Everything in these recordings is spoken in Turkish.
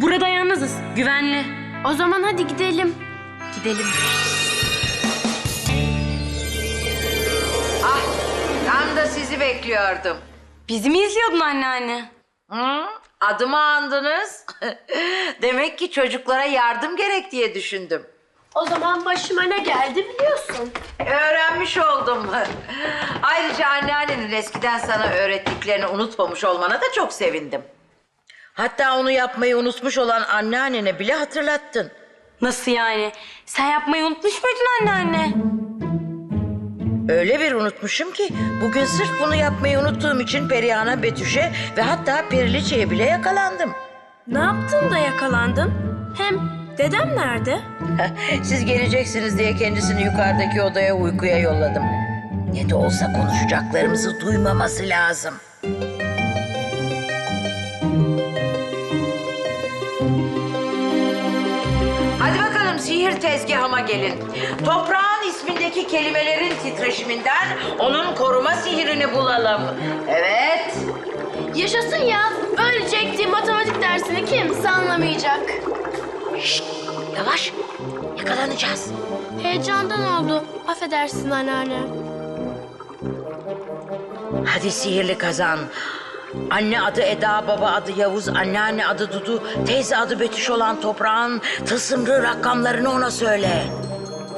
Burada yalnızız. Güvenli. O zaman hadi gidelim. Gidelim. Ah, tam da sizi bekliyordum. Bizi mi izliyordun anneanne? Hı? Adımı andınız. Demek ki çocuklara yardım gerek diye düşündüm. O zaman başıma ne geldi biliyorsun. Öğrenmiş oldum. Ayrıca anneannenin eskiden sana öğrettiklerini unutmamış olmana da çok sevindim. Hatta onu yapmayı unutmuş olan anneannene bile hatırlattın. Nasıl yani? Sen yapmayı unutmuş muydun anneanne? Öyle bir unutmuşum ki bugün sırf bunu yapmayı unuttuğum için Perihan'a, Betüş'e ve hatta Periliçe'ye bile yakalandım. Ne yaptın da yakalandın? Hem dedem nerede? Siz geleceksiniz diye kendisini yukarıdaki odaya uykuya yolladım. Ne de olsa konuşacaklarımızı duymaması lazım. Tezgahıma gelin. Toprağın ismindeki kelimelerin titreşiminden onun koruma sihirini bulalım. Evet. Yaşasın ya. Böylece ektiğim matematik dersini kimse anlamayacak. Yavaş. Yakalanacağız. Heyecandan oldu. Affedersin anneanne. Hadi sihirli kazan. Anne adı Eda, baba adı Yavuz, anneanne adı Dudu, teyze adı Betüş olan toprağın tılsımlı rakamlarını ona söyle.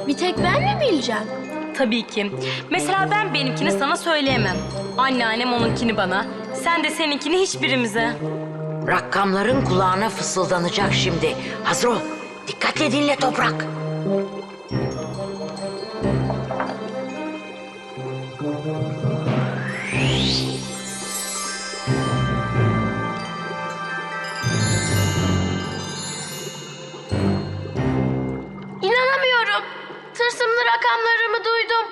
Bir tek ben mi bileceğim? Tabii ki. Mesela ben benimkini sana söyleyemem. Anneannem onunkini bana. Sen de seninkini hiçbirimize. Rakamların kulağına fısıldanacak şimdi. Hazır ol. Dikkatle dinle toprak. Rakamlarımı duydum.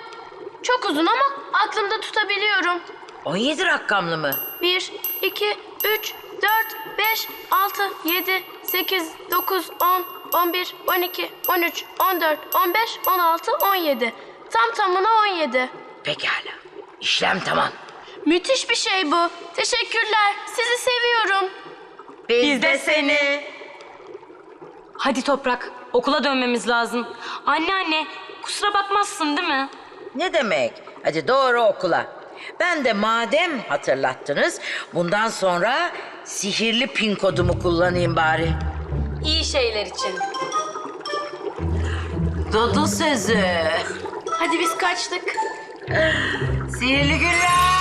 Çok uzun ama aklımda tutabiliyorum. 17 rakamlı mı? 1, 2, 3, 4, 5, 6, 7, 8, 9, 10, 11, 12, 13, 14, 15, 16, 17. Tam tamına 17. Pekala. İşlem tamam. Müthiş bir şey bu. Teşekkürler. Sizi seviyorum. Biz, de seni. Hadi Toprak, okula dönmemiz lazım. Anneanne, kusura bakmazsın değil mi? Ne demek? Hadi doğru okula. Ben de madem hatırlattınız, bundan sonra sihirli pin kodumu kullanayım bari. İyi şeyler için. Dudu sözü. Hadi biz kaçtık. Sihirli günler.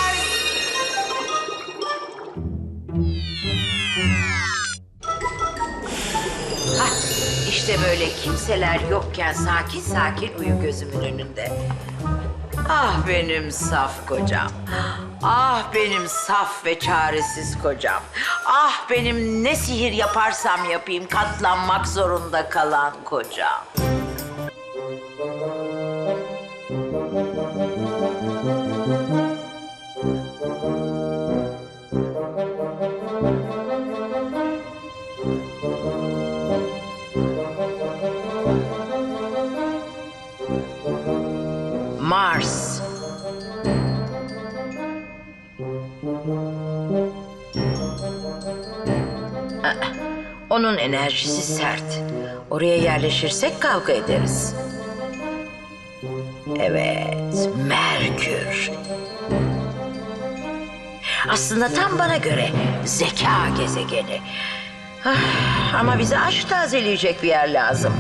İşte böyle kimseler yokken sakin sakin uyu gözümün önünde. Ah benim saf kocam. Ah benim saf ve çaresiz kocam. Ah benim ne sihir yaparsam yapayım katlanmak zorunda kalan kocam. Onun enerjisi sert. Oraya yerleşirsek kavga ederiz. Evet, Merkür. Aslında tam bana göre zeka gezegeni. Ah, ama bize aşk tazeleyecek bir yer lazım.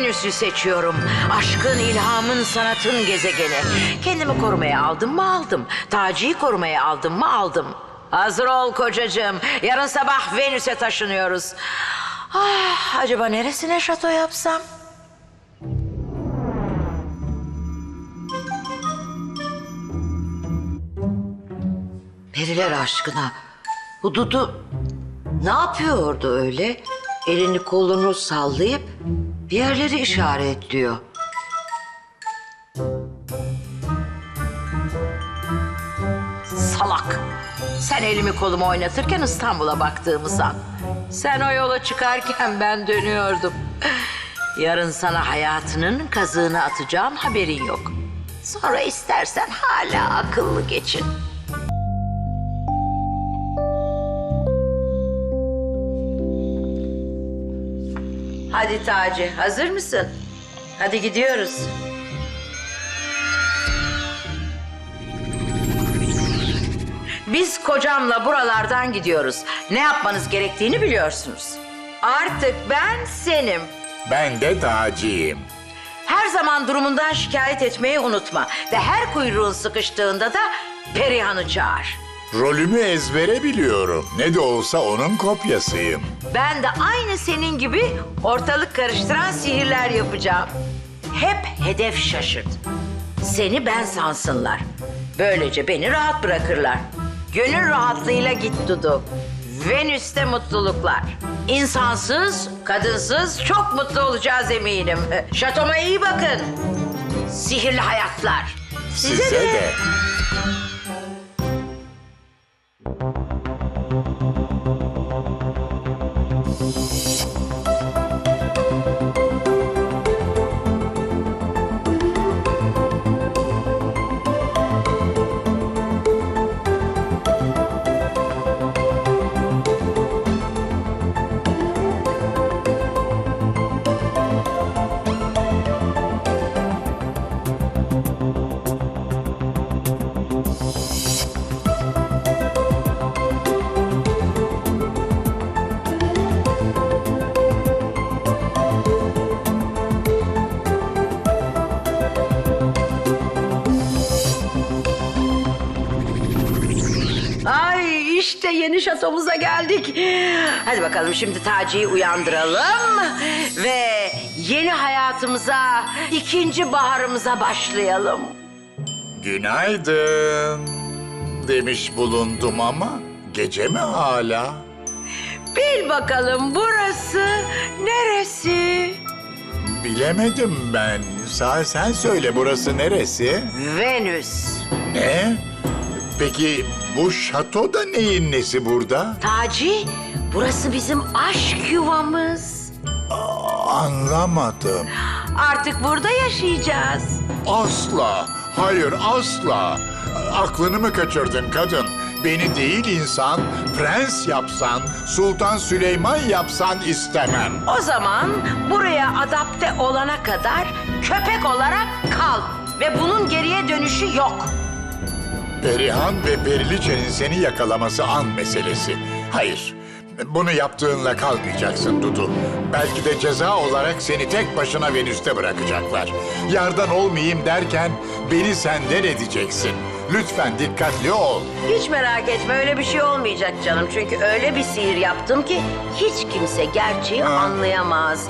Venüs'ü seçiyorum. Aşkın, ilhamın, sanatın gezegeni. Kendimi korumaya aldım mı aldım. Taci'yi korumaya aldım mı aldım. Hazır ol kocacığım. Yarın sabah Venüs'e taşınıyoruz. Ah, acaba neresine şato yapsam? Periler aşkına. Bu Dudu ne yapıyordu öyle? Elini kolunu sallayıp bir yerleri işaretliyor. Salak. Sen elimi kolumu oynatırken İstanbul'a baktığımı san. Sen o yola çıkarken ben dönüyordum. Yarın sana hayatının kazığını atacağım haberin yok. Sonra istersen hala akıllı geçin. Hadi Taci, hazır mısın? Hadi gidiyoruz. Biz kocamla buralardan gidiyoruz. Ne yapmanız gerektiğini biliyorsunuz. Artık ben senim. Ben de Taci'yim. Her zaman durumundan şikayet etmeyi unutma. Ve her kuyruğun sıkıştığında da Perihan'ı çağır. Rolümü ezbere biliyorum. Ne de olsa onun kopyasıyım. Ben de aynı senin gibi ortalık karıştıran sihirler yapacağım. Hep hedef şaşırt. Seni ben sansınlar. Böylece beni rahat bırakırlar. Gönül rahatlığıyla git Dudu. Venüs'te mutluluklar. İnsansız, kadınsız çok mutlu olacağız eminim. Şatoma iyi bakın. Sihirli hayatlar. Size, de. Ay Thank you. Yeni şatomuza geldik. Hadi bakalım şimdi Taci'yi uyandıralım ve yeni hayatımıza, ikinci baharımıza başlayalım. Günaydın demiş bulundum ama gece mi hala? Bil bakalım burası neresi? Bilemedim ben. Sağ sen söyle burası neresi? Venüs. Ne? Peki bu şatoda neyin nesi burada? Taci, burası bizim aşk yuvamız. Anlamadım. Artık burada yaşayacağız. Asla. Hayır asla. Aklını mı kaçırdın kadın? Beni değil insan, prens yapsan, Sultan Süleyman yapsan istemem. O zaman buraya adapte olana kadar köpek olarak kal. Ve bunun geriye dönüşü yok. Perihan ve Periliçe'nin seni yakalaması an meselesi. Hayır, bunu yaptığınla kalmayacaksın Dudu. Belki de ceza olarak seni tek başına Venüs'te bırakacaklar. Yardan olmayayım derken beni senden edeceksin. Lütfen dikkatli ol. Hiç merak etme öyle bir şey olmayacak canım. Çünkü öyle bir sihir yaptım ki hiç kimse gerçeği Ha. anlayamaz.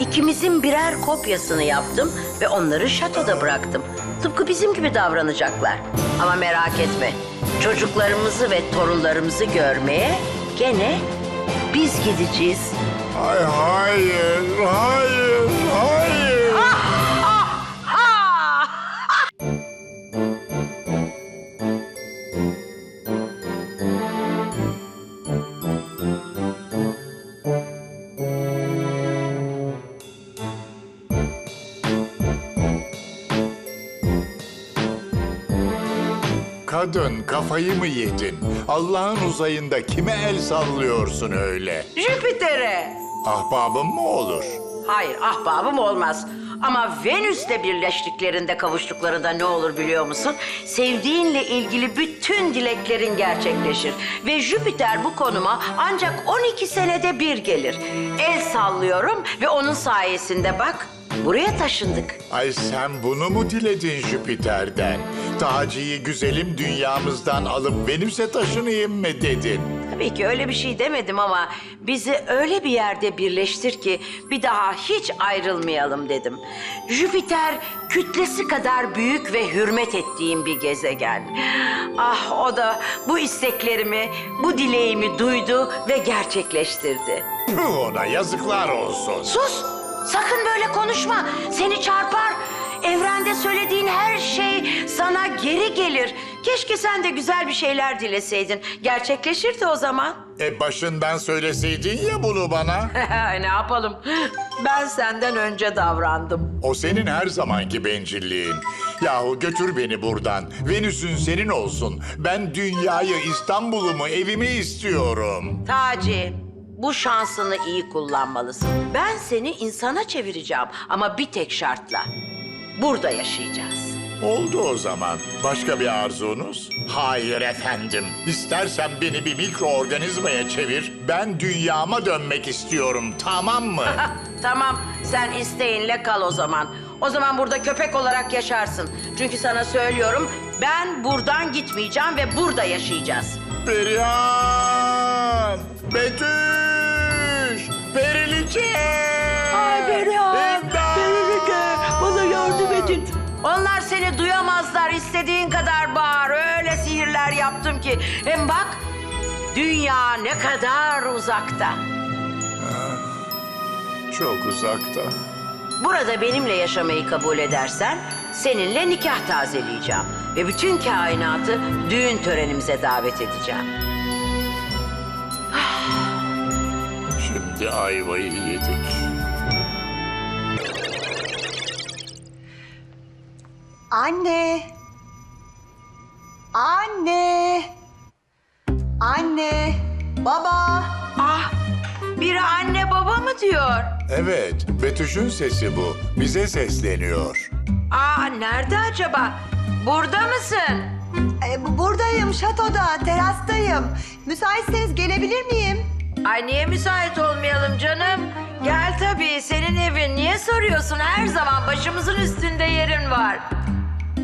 İkimizin birer kopyasını yaptım ve onları şatoda bıraktım. Tıpkı bizim gibi davranacaklar. Ama merak etme. Çocuklarımızı ve torunlarımızı görmeye gene biz gideceğiz. Ay hayır, hayır. Kadın kafayı mı yedin? Allah'ın uzayında kime el sallıyorsun öyle? Jüpiter'e. Ahbabım mı olur? Hayır ahbabım olmaz. Ama Venüs'le birleştiklerinde kavuştuklarında ne olur biliyor musun? Sevdiğinle ilgili bütün dileklerin gerçekleşir. Ve Jüpiter bu konuma ancak 12 senede bir gelir. El sallıyorum ve onun sayesinde bak buraya taşındık. Ay sen bunu mu diledin Jüpiter'den? Taci'yi güzelim dünyamızdan alıp Venüs'e taşınayım mı dedin? Tabii ki öyle bir şey demedim ama bizi öyle bir yerde birleştir ki bir daha hiç ayrılmayalım dedim. Jüpiter kütlesi kadar büyük ve hürmet ettiğim bir gezegen. Ah o da bu isteklerimi, bu dileğimi duydu ve gerçekleştirdi. Püh ona yazıklar olsun. Sus! Sakın böyle konuşma. Seni çarpar. Evrende söylediğin her şey sana geri gelir. Keşke sen de güzel bir şeyler dileseydin. Gerçekleşirdi o zaman. E başından söyleseydin ya bunu bana. ne yapalım? Ben senden önce davrandım. O senin her zamanki bencilliğin. Yahu götür beni buradan. Venüs'ün senin olsun. Ben dünyayı, İstanbul'umu, evimi istiyorum. Taci, bu şansını iyi kullanmalısın. Ben seni insana çevireceğim ama bir tek şartla. Burada yaşayacağız. Oldu o zaman. Başka bir arzunuz? Hayır efendim. İstersen beni bir mikroorganizmaya çevir. Ben dünyama dönmek istiyorum. Tamam mı? Tamam, sen isteğinle kal o zaman. O zaman burada köpek olarak yaşarsın. Çünkü sana söylüyorum, ben buradan gitmeyeceğim ve burada yaşayacağız. Perihan! Betüş! Yaptım ki. Hem bak, dünya ne kadar uzakta. Çok uzakta. Burada benimle yaşamayı kabul edersen seninle nikah tazeleyeceğim. Ve bütün kainatı düğün törenimize davet edeceğim. Şimdi ayvayı yedik. Anne. Anne. Anne. Baba. Ah, biri anne baba mı diyor? Evet, Betüş'ün sesi bu. Bize sesleniyor. Aa, nerede acaba? Burada mısın? e, bu- buradayım şatoda, terastayım. Müsaitseniz gelebilir miyim? Ay niye müsait olmayalım canım? Gel tabii, senin evin. Niye soruyorsun? Her zaman başımızın üstünde yerin var.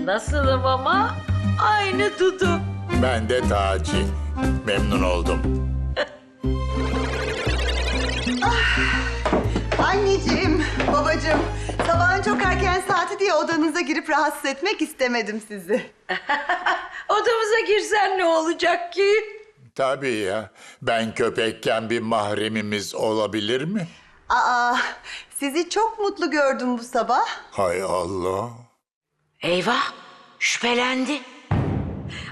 Nasılım ama? Aynı Dudu. Ben de Taci. Memnun oldum. Anneciğim, babacığım. Sabahın çok erken saati diye odanıza girip rahatsız etmek istemedim sizi. Odamıza girsen ne olacak ki? Tabii ya. Ben köpekken bir mahremimiz olabilir mi? Aa, sizi çok mutlu gördüm bu sabah. Hay Allah. Eyvah, şüphelendi.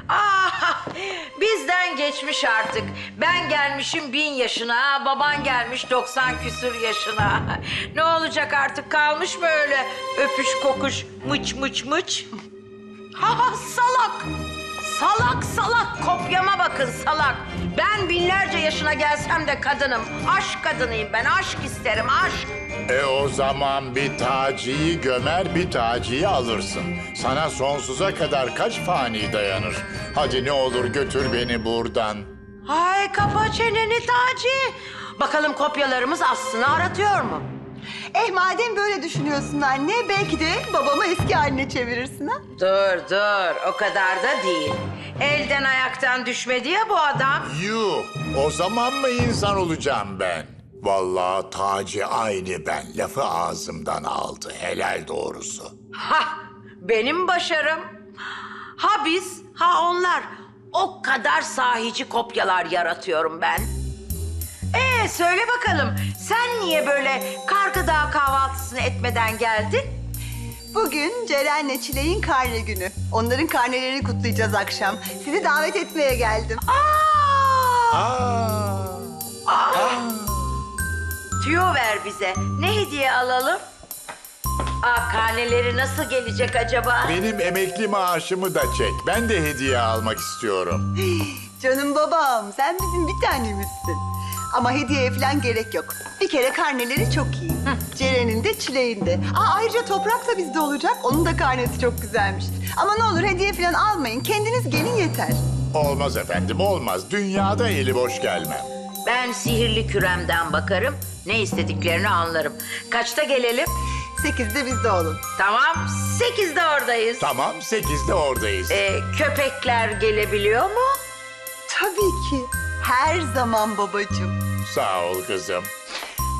Ah, bizden geçmiş artık. Ben gelmişim bin yaşına, baban gelmiş 90 küsür yaşına. Ne olacak artık kalmış mı öyle öpüş kokuş mıç mıç mıç? Ha, salak! Salak salak kopyama bakın salak. Ben binlerce yaşına gelsem de kadınım. Aşk kadınıyım ben aşk isterim aşk. E o zaman bir Taci'yi gömer bir Taci'yi alırsın. Sana sonsuza kadar kaç fani dayanır? Hadi ne olur götür beni buradan. Ay kapa çeneni Taci. Bakalım kopyalarımız aslını aratıyor mu? Eh madem böyle düşünüyorsun anne, belki de babamı eski haline çevirirsin ha? Dur dur o kadar da değil. Elden ayaktan düşmedi ya bu adam. Yuh, o zaman mı insan olacağım ben? Vallahi Taci aynı ben. Lafı ağzımdan aldı. Helal doğrusu. Ha benim başarım. Ha biz ha onlar. O kadar sahici kopyalar yaratıyorum ben. Ee söyle bakalım sen niye böyle Kargı Dağı kahvaltısını etmeden geldin? Bugün Ceren'le Çilek'in karne günü. Onların karnelerini kutlayacağız akşam. Sizi davet etmeye geldim. Aa! Aa, Tüyo ver bize. Ne hediye alalım? Aa, karneleri nasıl gelecek acaba? benim emekli maaşımı da çek. Ben de hediye almak istiyorum. Canım babam, sen bizim bir tanemizsin. Ama hediyeye falan gerek yok. Bir kere karneleri çok iyi. Ceren'in de Çilek'in de. Aa, ayrıca Toprak da bizde olacak. Onun da karnesi çok güzelmiş. Ama ne olur hediye falan almayın. Kendiniz gelin yeter. Olmaz efendim, olmaz. Dünyada eli boş gelmem. Ben sihirli küremden bakarım. Ne istediklerini anlarım. Kaçta gelelim? Sekizde bizde olun. Tamam, sekizde oradayız. Tamam, sekizde oradayız. Ee, köpekler gelebiliyor mu? Tabii ki. Her zaman babacığım. Sağ ol kızım.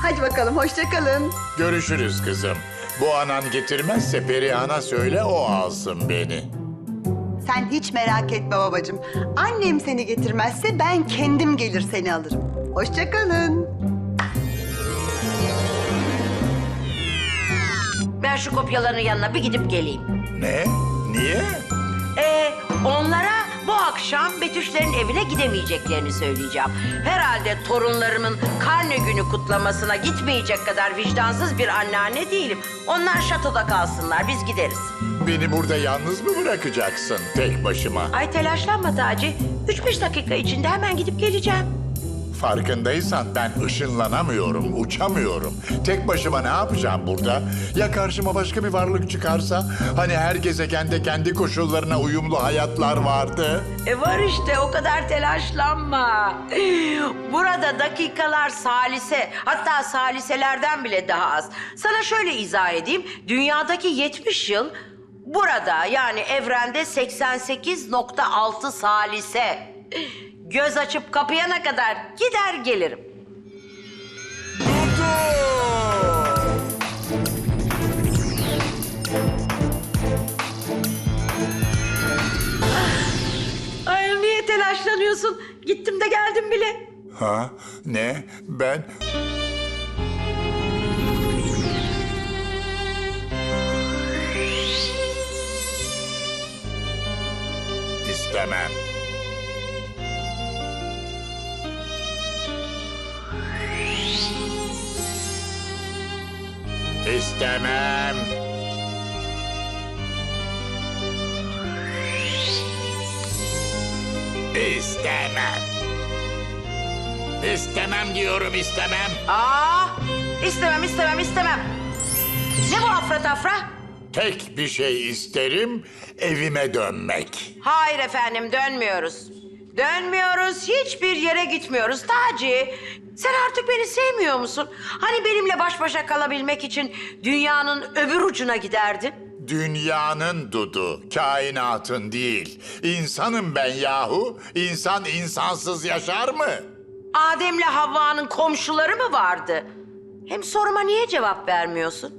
Hadi bakalım, hoşça kalın. Görüşürüz kızım. Bu anan getirmezse Perihan'a söyle o alsın beni. Sen hiç merak etme babacığım. Annem seni getirmezse ben kendim gelir seni alırım. Hoşça kalın. Ben şu kopyaların yanına bir gidip geleyim. Ne? Niye? Ee, onlara akşam Betüşlerin evine gidemeyeceklerini söyleyeceğim. Herhalde torunlarımın karne günü kutlamasına gitmeyecek kadar vicdansız bir anneanne değilim. Onlar şatoda kalsınlar, biz gideriz. Beni burada yalnız mı bırakacaksın tek başıma? Ay telaşlanma Taci. Üç beş dakika içinde hemen gidip geleceğim. Farkındaysan ben ışınlanamıyorum, uçamıyorum. Tek başıma ne yapacağım burada? Ya karşıma başka bir varlık çıkarsa? Hani her gezegende kendi koşullarına uyumlu hayatlar vardı. E var işte o kadar telaşlanma. Burada dakikalar salise hatta saliselerden bile daha az. Sana şöyle izah edeyim. Dünyadaki 70 yıl burada yani evrende 88.6 salise. Göz açıp kapayana kadar gider gelirim. Ay niye telaşlanıyorsun? Gittim de geldim bile. Ha? Ne? Ben... İstemem. İstemem. İstemem. İstemem diyorum istemem. Aa, istemem istemem istemem. Ne bu afra tafra? Tek bir şey isterim, evime dönmek. Hayır efendim dönmüyoruz. Dönmüyoruz, hiçbir yere gitmiyoruz. Taci, sen artık beni sevmiyor musun? Hani benimle baş başa kalabilmek için dünyanın öbür ucuna giderdin? Dünyanın dudu, kainatın değil. İnsanım ben yahu. İnsan insansız yaşar mı? Adem'le Havva'nın komşuları mı vardı? Hem soruma niye cevap vermiyorsun?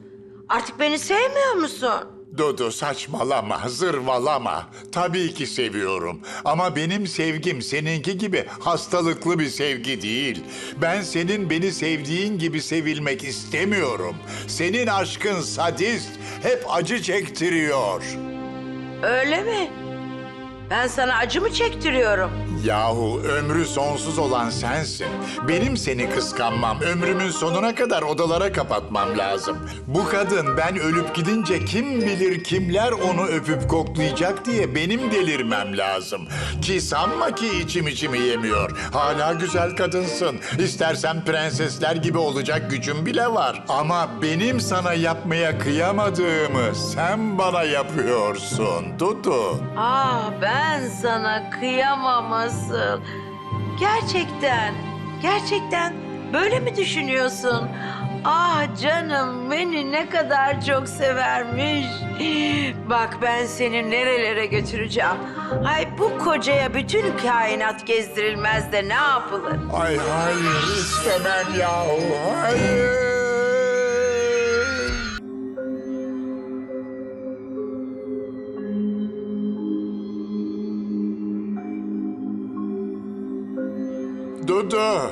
Artık beni sevmiyor musun? Dudu saçmalama, zırvalama. Tabii ki seviyorum. Ama benim sevgim seninki gibi hastalıklı bir sevgi değil. Ben senin beni sevdiğin gibi sevilmek istemiyorum. Senin aşkın sadist, hep acı çektiriyor. Öyle mi? Ben sana acı mı çektiriyorum? Yahu ömrü sonsuz olan sensin. Benim seni kıskanmam, ömrümün sonuna kadar odalara kapatmam lazım. Bu kadın ben ölüp gidince kim bilir kimler onu öpüp koklayacak diye benim delirmem lazım. Ki sanma ki içim içimi yemiyor. Hala güzel kadınsın. İstersen prensesler gibi olacak gücüm bile var. Ama benim sana yapmaya kıyamadığımı sen bana yapıyorsun Dudu. Ah ben sana kıyamam asıl. Gerçekten, gerçekten böyle mi düşünüyorsun? Ah canım beni ne kadar çok severmiş. Bak ben seni nerelere götüreceğim. Ay bu kocaya bütün kainat gezdirilmez de ne yapılır? Ay hayır istemem yahu hayır. Dudu.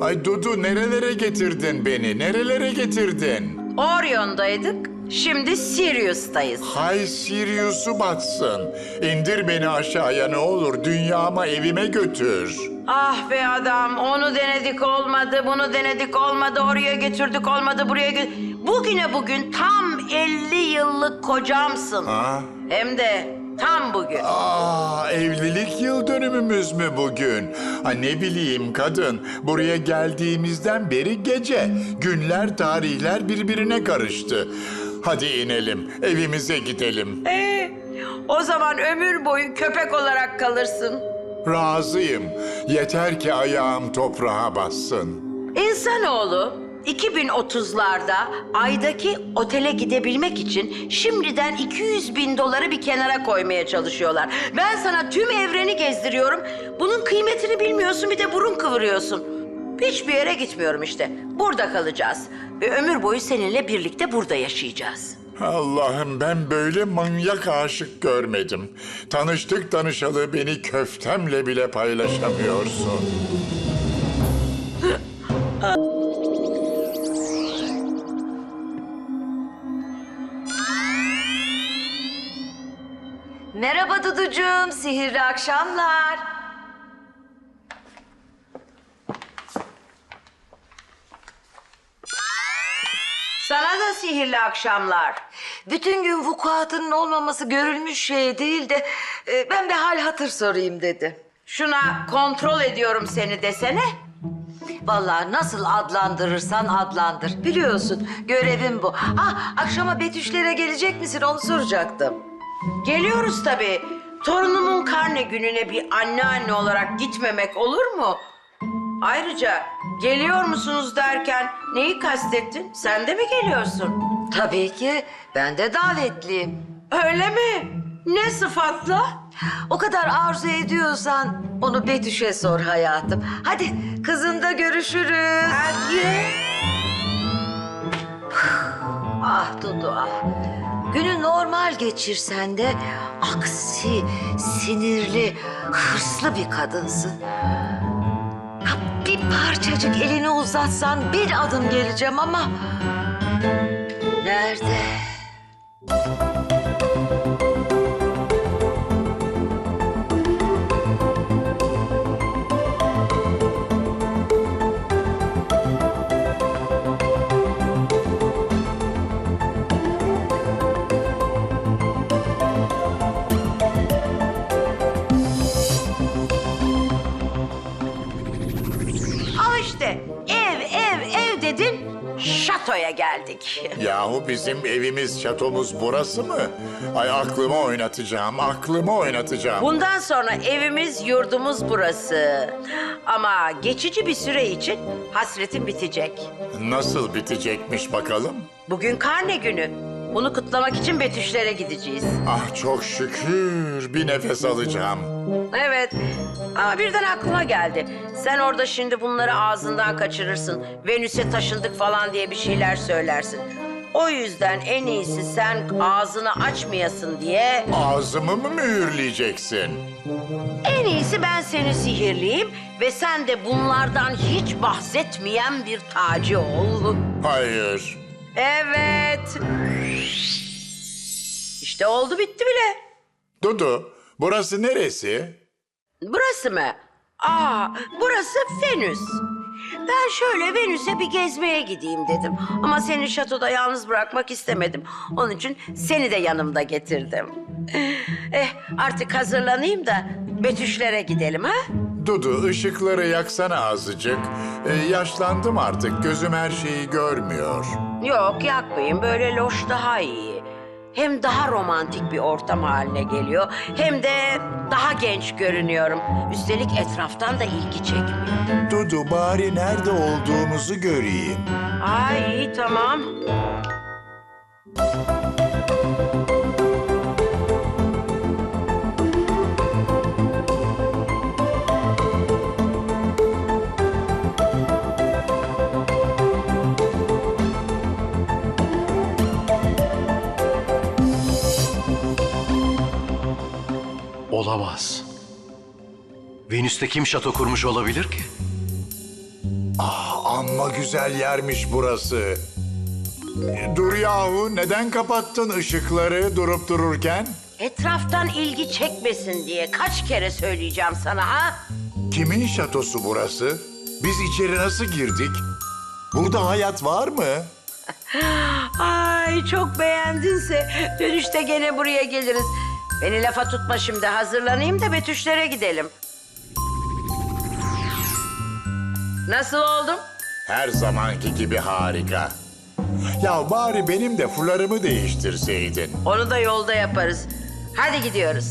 Ay Dudu nerelere getirdin beni? Nerelere getirdin? Orion'daydık, şimdi Sirius'tayız. Hay Sirius'u batsın. İndir beni aşağıya ne olur. Dünyama evime götür. Ah be adam, onu denedik olmadı, bunu denedik olmadı, oraya götürdük olmadı, buraya gö... Bugüne bugün tam 50 yıllık kocamsın. Ha? Hem de bugün. Aa, evlilik yıl dönümümüz mü bugün? Ha ne bileyim kadın. Buraya geldiğimizden beri gece. Günler, tarihler birbirine karıştı. Hadi inelim, evimize gidelim. Ee, o zaman ömür boyu köpek olarak kalırsın. Razıyım. Yeter ki ayağım toprağa bassın. İnsanoğlu 2030'larda aydaki otele gidebilmek için şimdiden 200 bin doları bir kenara koymaya çalışıyorlar. Ben sana tüm evreni gezdiriyorum. Bunun kıymetini bilmiyorsun bir de burun kıvırıyorsun. Hiçbir yere gitmiyorum işte. Burada kalacağız. Ve ömür boyu seninle birlikte burada yaşayacağız. Allah'ım ben böyle manyak aşık görmedim. Tanıştık tanışalı beni köftemle bile paylaşamıyorsun. Merhaba Duducuğum. Sihirli akşamlar. Sana da sihirli akşamlar. Bütün gün vukuatının olmaması görülmüş şey değil de e, ben bir hal hatır sorayım dedi. Şuna kontrol ediyorum seni desene. Vallahi nasıl adlandırırsan adlandır. Biliyorsun görevim bu. Ah akşama Betüşlere gelecek misin onu soracaktım. Geliyoruz tabii. Torunumun karne gününe bir anneanne olarak gitmemek olur mu? Ayrıca geliyor musunuz derken neyi kastettin? Sen de mi geliyorsun? Tabii ki ben de davetliyim. Öyle mi? Ne sıfatla? O kadar arzu ediyorsan onu Betüş'e sor hayatım. Hadi kızında görüşürüz. Hadi. Ah Dudu ah. Günü normal geçirsen de aksi, sinirli, hırslı bir kadınsın. Bir parçacık elini uzatsan bir adım geleceğim ama... Nerede? Şatoya geldik. Yahu bizim evimiz, şatomuz burası mı? Ay aklımı oynatacağım, aklımı oynatacağım. Bundan sonra evimiz yurdumuz burası. Ama geçici bir süre için hasretin bitecek. Nasıl bitecekmiş bakalım? Bugün karne günü. Bunu kutlamak için Betüşlere gideceğiz. Ah çok şükür bir nefes alacağım. Evet. Ama birden aklıma geldi. Sen orada şimdi bunları ağzından kaçırırsın. Venüs'e taşındık falan diye bir şeyler söylersin. O yüzden en iyisi sen ağzını açmayasın diye Ağzımı mı mühürleyeceksin? en iyisi ben seni sihirleyeyim ve sen de bunlardan hiç bahsetmeyen bir tacı ol. Hayır. Evet. İşte oldu bitti bile. Dudu, burası neresi? Burası mı? Aa, burası Venüs. Ben şöyle Venüs'e bir gezmeye gideyim dedim. Ama seni şatoda yalnız bırakmak istemedim. Onun için seni de yanımda getirdim. Eh, artık hazırlanayım da Betüşlere gidelim ha? Dudu, ışıkları yaksana azıcık. Ee, yaşlandım artık, gözüm her şeyi görmüyor. Yok yakmayın, böyle loş daha iyi. Hem daha romantik bir ortam haline geliyor, hem de daha genç görünüyorum. Üstelik etraftan da ilgi çekmiyor. Dudu, bari nerede olduğumuzu göreyim. Ay iyi tamam. Olamaz. Venüs'te kim şato kurmuş olabilir ki? Amma güzel yermiş burası. Ee, Dur yahu, neden kapattın ışıkları durup dururken? Etraftan ilgi çekmesin diye kaç kere söyleyeceğim sana ha? Kimin şatosu burası? Biz içeri nasıl girdik? Burada hayat var mı? Ay çok beğendinse dönüşte gene buraya geliriz. Beni lafa tutma şimdi hazırlanayım da Betüşlere gidelim. Nasıl oldum? Her zamanki gibi harika. Ya bari benim de fularımı değiştirseydin. Onu da yolda yaparız. Hadi gidiyoruz.